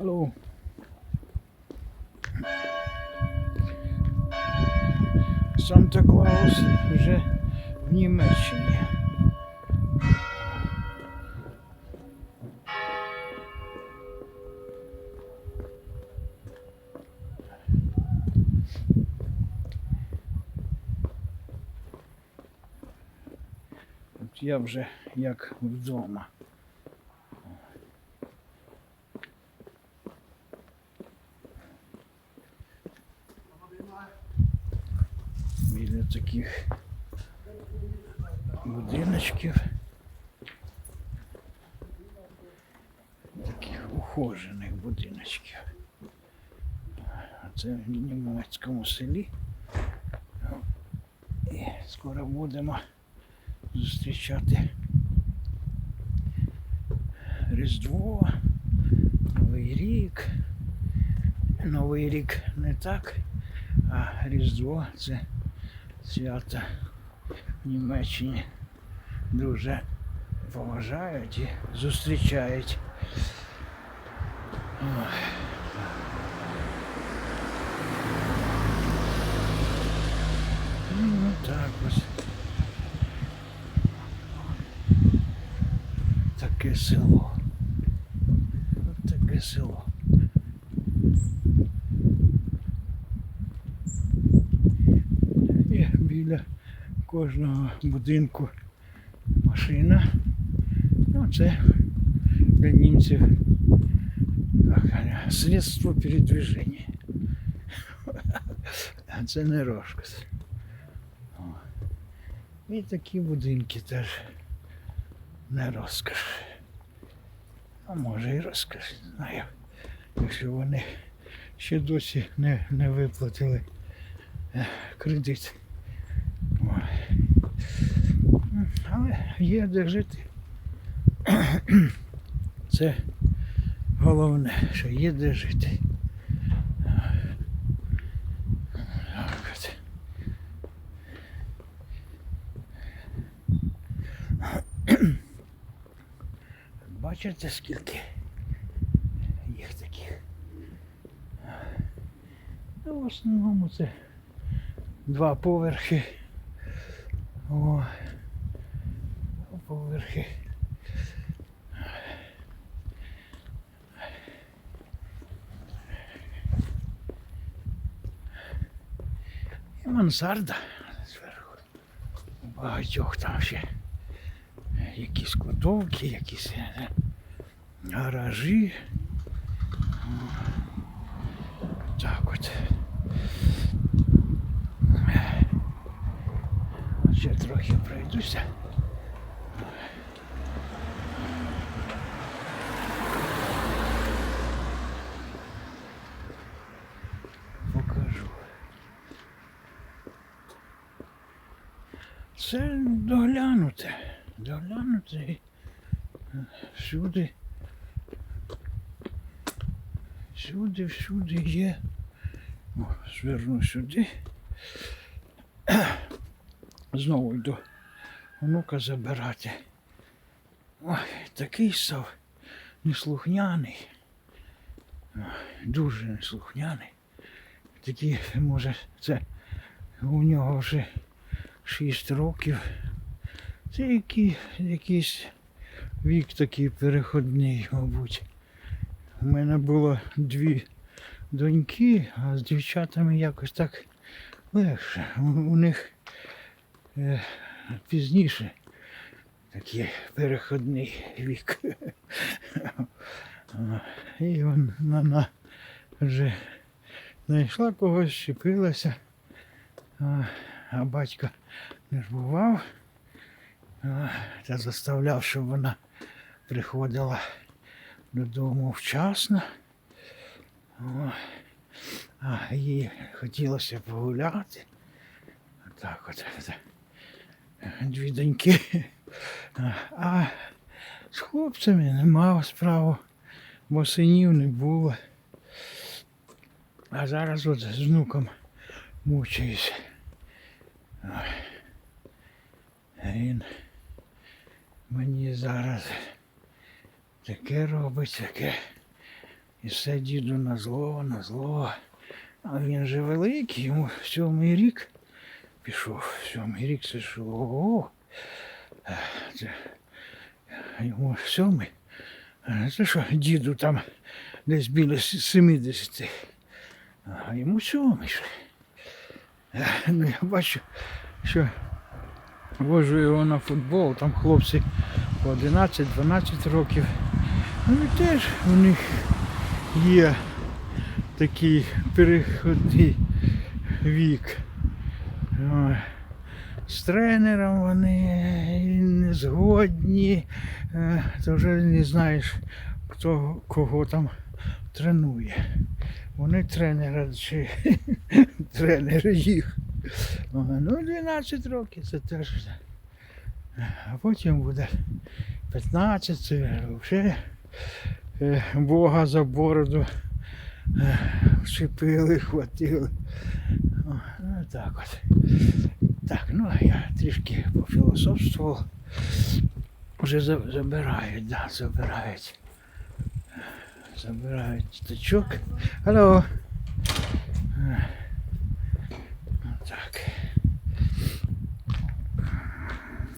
Алло. Санта Клаус вже в Німеччині. От я вже як вдома. біля таких будиночків. Таких ухожених будиночків. Це в німецькому селі. І скоро будемо зустрічати Різдво, Новий рік. Новий рік не так, а Різдво це свята в Німеччині дуже поважають і зустрічають. Ой. Ну так ось. Таке село. От таке село. Біля кожного будинку машина. Ну, це для німців средство передвиження. А це не розказ. І такі будинки теж не розкаш. А може і розкаш, не знаю. Якщо вони ще досі не, не виплатили е, кредит. Ой. Але є де жити. Це головне, що є де жити. Бачите, скільки їх таких? Ну, в основному це два поверхи. О, поверхи. І мансарда зверху. У багатьох там ще якісь кладовки, якісь е, гаражі. Так от. Ще трохи пройдуся. Це. Доглянуте і е, всюди. Всюди, всюди є. О, зверну сюди. Знову йду онука забирати. Ой, такий став неслухняний. Дуже неслухняний. Такий, може, це у нього вже 6 років. Це який, якийсь вік такий переходний, мабуть. У мене було дві доньки, а з дівчатами якось так легше. У, у них е, пізніше такий переходний вік. І вона вже знайшла когось, щепилася, а, батько не ж Та заставляв, щоб вона приходила додому вчасно. А їй хотілося погуляти. Так от. Дві доньки. А з хлопцями не мав справу, бо синів не було. А зараз от з внуком мучаюсь. Він мені зараз таке робить, таке. І все діду на зло, на зло. А він же великий, йому сьомий рік пішов. Сьомий рік це що. Ого. Це, йому сьомий. Це що, діду там десь біля 70. А йому сьомий. Ну, я бачу, що вожу його на футбол, там хлопці по 11-12 років. Ну і теж у них є такий переходний вік. З тренером вони не згодні, е, то вже не знаєш, хто кого там тренує. Вони тренера чи тренери їх. Ну, 12 років це теж. А потім буде 15, це вже е, Бога за бороду е, вчепили, хватили. Ну, так от. Так, ну я трішки пофілософствував. Вже забирають, да, забирають. somewhere out to chuck. Hello.